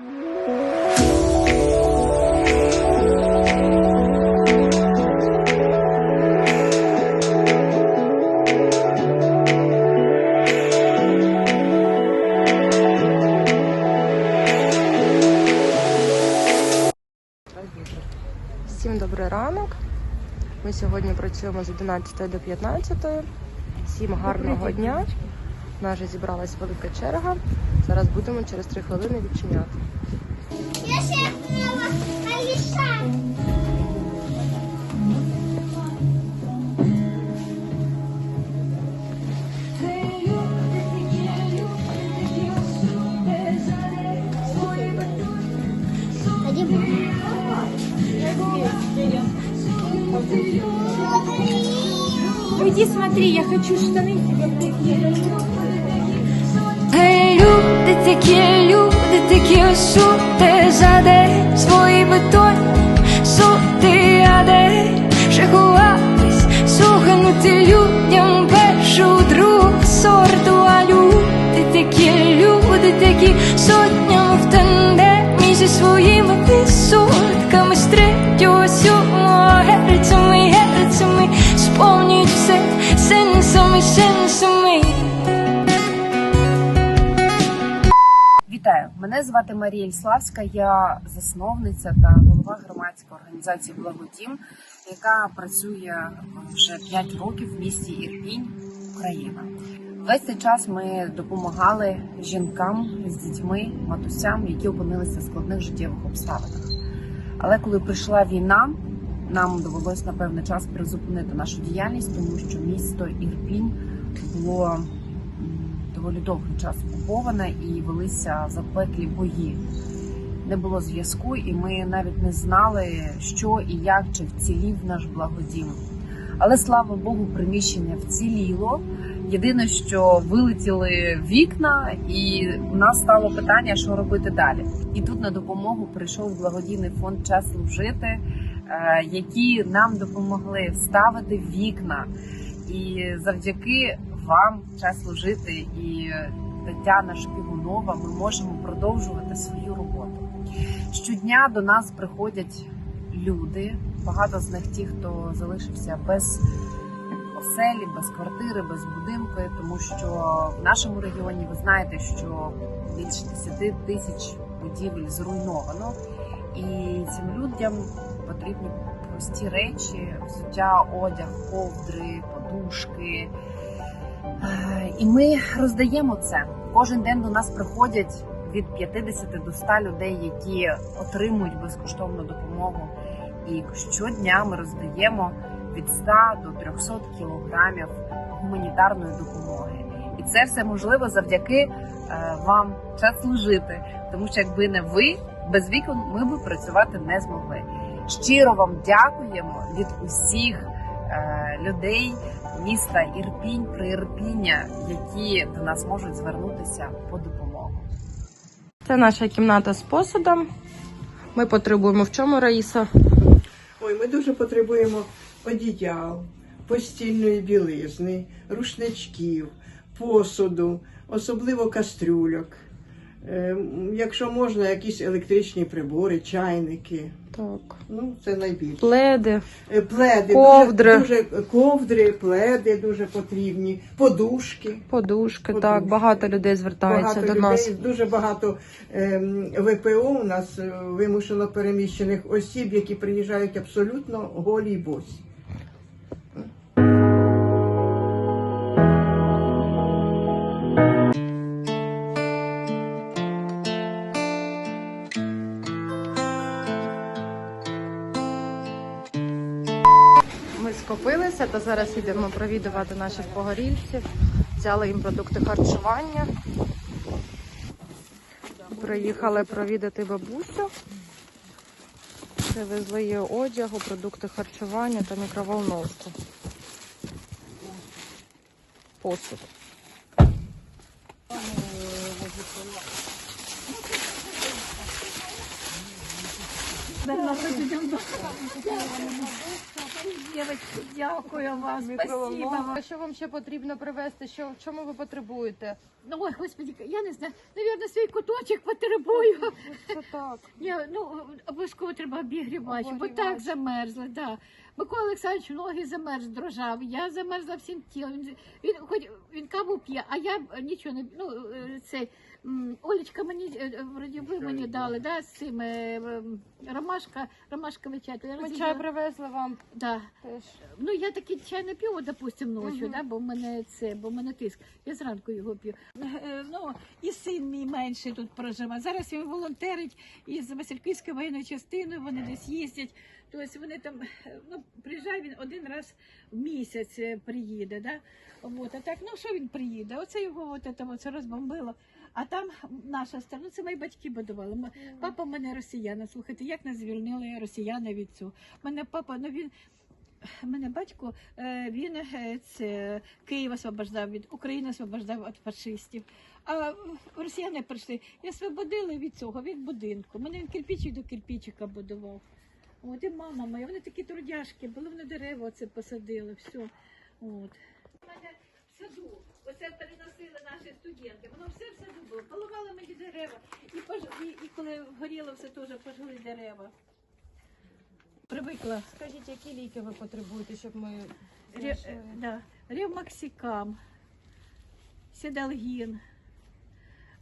Всім добрий ранок. Ми сьогодні працюємо з 11 до 15. Всім гарного дня. У нас вже зібралась велика черга. Зараз будемо через 3 хвилини відчиняти. Иди смотри, я хочу штаны тебе Люди такі, люди такі сути заде свої бетонні сути, а де вже ховатись, суханути людям першу другу сорту, а люди такі, люди такі сотнями в тандемі зі своїми відсотками з третього сьомого герцями, герцями сповнюють все Вітаю! Мене звати Марія Ільславська. Я засновниця та голова громадської організації Благодім, яка працює вже 5 років в місті Ірпінь, Україна. Весь цей час ми допомагали жінкам з дітьми, матусям, які опинилися в складних життєвих обставинах. Але коли прийшла війна, нам довелося на певний час призупинити нашу діяльність, тому що місто Ірпінь було доволі довгий час окуповане і велися запеклі бої. Не було зв'язку, і ми навіть не знали, що і як чи вцілів наш благодім. Але слава Богу, приміщення вціліло. Єдине, що вилетіли вікна, і у нас стало питання, що робити далі. І тут на допомогу прийшов благодійний фонд Час служити, які нам допомогли вставити вікна. І завдяки вам час служити і Тетяна Шпігунова, ми можемо продовжувати свою роботу. Щодня до нас приходять люди. Багато з них ті, хто залишився без оселі, без квартири, без будинку, тому що в нашому регіоні ви знаєте, що більше 10 тисяч будівель зруйновано, і цим людям потрібні прості речі: взуття, одяг, ковдри, подушки. І ми роздаємо це. Кожен день до нас приходять від 50 до 100 людей, які отримують безкоштовну допомогу. І щодня ми роздаємо від 100 до 300 кілограмів гуманітарної допомоги. І це все можливо завдяки е, вам час служити. Тому що якби не ви, без вікон ми б працювати не змогли. Щиро вам дякуємо від усіх е, людей міста Ірпінь, Приірпіння, які до нас можуть звернутися по допомогу. Це наша кімната з посудом. Ми потребуємо в чому, Раїса? Ой, ми дуже потребуємо одіял, постільної білизни, рушничків, посуду, особливо кастрюльок. Е, Якщо можна, якісь електричні прибори, чайники. Так. Ну, це найбільше. Пледи. Е, Пледи, Ковдри. Дуже, дуже ковдри, пледи дуже потрібні, подушки. Подушки, Подушки. так, багато людей звертається Багато до людей, нас. дуже багато ем, ВПО у нас е, вимушено переміщених осіб, які приїжджають абсолютно голі й босі. Скопилися та зараз йдемо провідувати наших погорільців. Взяли їм продукти харчування. Приїхали провідати бабусю. Привезли її одягу, продукти харчування та мікроволновку. Посуд. Девочки, дякую вам, спасибо вам. Що вам ще потрібно привезти? Що в чому ви потребуєте? Ну, ой, господи, я не знаю, наверное, свій куточок потребую. Це так. Я, ну, обов'язково треба обігрівач, бо так замерзла, да. Микола Олександрович ноги замерз, дрожав, я замерзла всім тілом. Він, він, хоч, він каву п'є, а я нічого не, ну, е, цей, Олечка мені, е, е, вроді ви мені дали, да, з цим, е, ромашка, ромашковий чай. я Ми розігріла- чай привезли вам Да. теж. Ну я такий чай не п'ю, допустим, ночі, да, бо в мене це, бо в мене тиск. Я зранку його п'ю. Ну і син мій менший тут проживає. Зараз він волонтерить із Васильківської воєнної частини. Вони десь їздять. Тобто вони там ну приїжджає він один раз в місяць приїде. Да? От, а так, ну що він приїде? Оце його от це, розбомбило. А там наша сторона, це мої батьки будували. Папа в мене росіяни. Слухайте, як нас звільнили росіяни від цього? Мене папа, ну він мене батько, е, він це, Київ освобождав від України, освобождав від фашистів. А росіяни прийшли і освободили від цього, від будинку. Мене він кирпичик до кирпичика будував. От і мама моя, вони такі трудяшки, були вони дерева оце посадили, все. От. У мене саду, оце переносили наші студенти, воно все в саду було, поливали мені дерева. І, пож... і, і коли горіло все теж пожгли дерева. Привикла. Скажіть, які ліки ви потребуєте, щоб ми Ре, знайшли? е, да. Ревмаксикам, седалгін.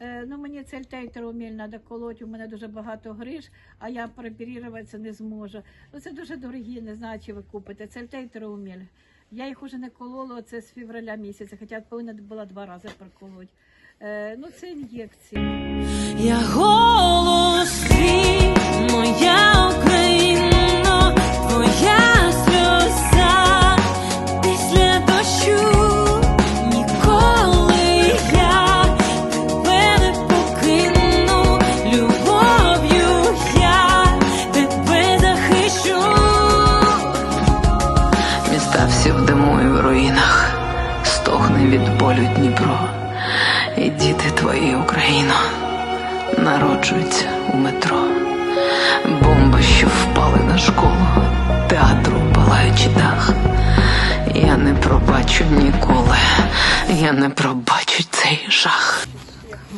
Е, ну, мені цельтейтероміль треба колоти, у мене дуже багато гриж, а я прооперуватися не зможу. Ну, це дуже дорогі, не знаю, чи ви купите. Цельтейтероміль. Я їх уже не колола, це з февраля місяця, хоча повинна була два рази проколоти. Е, ну, це ін'єкції. Я голос твій, Дніпро, і діти твої, Україно, народжуються у метро. Бомби, що впали на школу, театру палаючи дах. Я не пробачу ніколи, я не пробачу цей жах.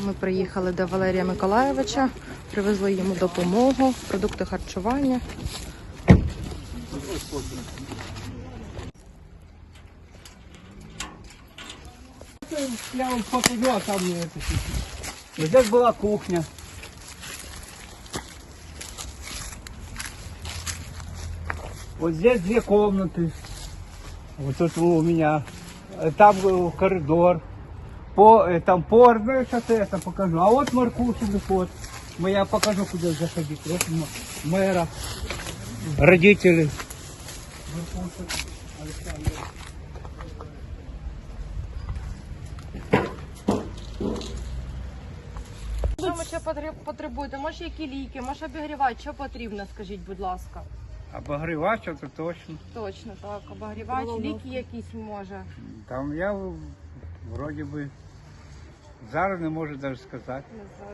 Ми приїхали до Валерія Миколаєвича, привезли йому допомогу, продукти харчування. Я вам покажу, а там не это. Здесь была кухня. Вот здесь две комнаты. Вот тут у меня. Там э, коридор. По, э, там пор, ну, сейчас я это покажу. А вот Маркушин вход. Мы я покажу, куда заходить. Вот мэра, родители. Маркушин Александр. Що ми ще потребуєте? Може, які ліки, може обігрівати, що потрібно, скажіть, будь ласка. Обогревач, это точно. Точно, так, обігрівач, ліки якісь може. Там я вроді би зараз не можу навіть сказати.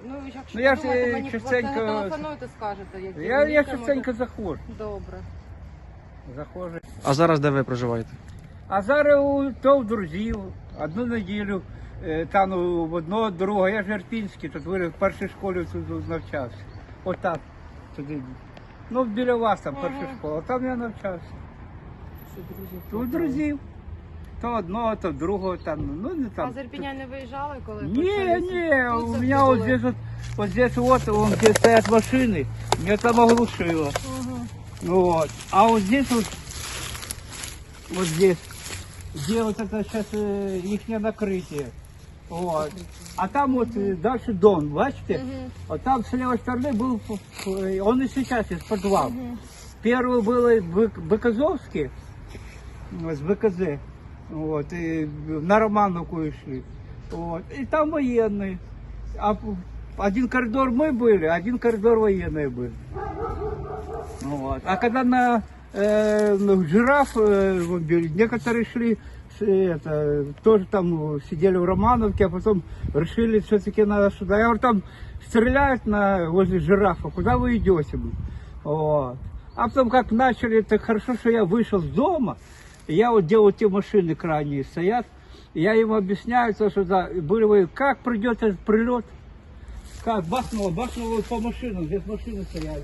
Ну, якщо Ну, я ж, подумаєте, е, мені частенько- телефонуйте, скажете, які Я, ліки, я може. частенько заходжу. Добре. заходжу. А зараз де ви проживаєте? А зараз у то в друзів одну неділю. е, Там у- в одного другого, я ж Ірпінський, тут виріс в першій школі тут навчався. Отак. Туди. Ну, біля вас там перша школа, там я навчався. Тут друзів. То одного, то другого там. Ну не А там. з Ірпіня не виїжджали, коли Не, почалися? не, Тут у завжди меня вот були? здесь вот, вот здесь вот, вон где стоят машины, меня там оглушило. Ну Вот. А вот здесь вот, вот здесь, где вот это сейчас их накрытие. Вот, А там вот э, дальше далі дом, бачите? От там с левой стороны был, э, он и сейчас есть подвал. Первый був Беказовський, с БКЗ. вот и на Романовку йшли. От, і там военные. А один коридор мы были, один коридор воєнні були. Вот. А когда на э, жираф э, некоторые шли, это, тоже там сидели в Романовке, а потом решили все-таки надо сюда. Я говорю, там стреляют на, возле жирафа, куда вы идете? Вот. А потом как начали, так хорошо, что я вышел с дома, я вот делал те машины крайние стоят, я ему объясняю, то, что да, были вы, как придет этот прилет, как бахнуло, бахнуло по машинам, здесь машины стояли.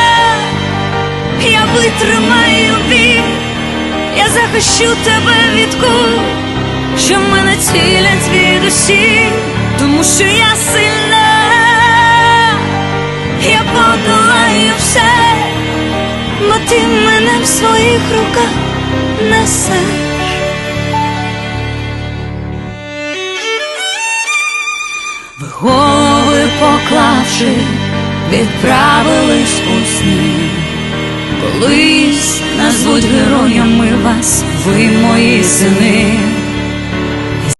Я витримаю біль, я захищу тебе від кул, що мене цілять звідусі, тому що я сильна, я подолаю все, бо ти мене в своїх руках несеш. Ви голови поклавши, відправились у сни. Колись назвуть героями вас, ви мої сини.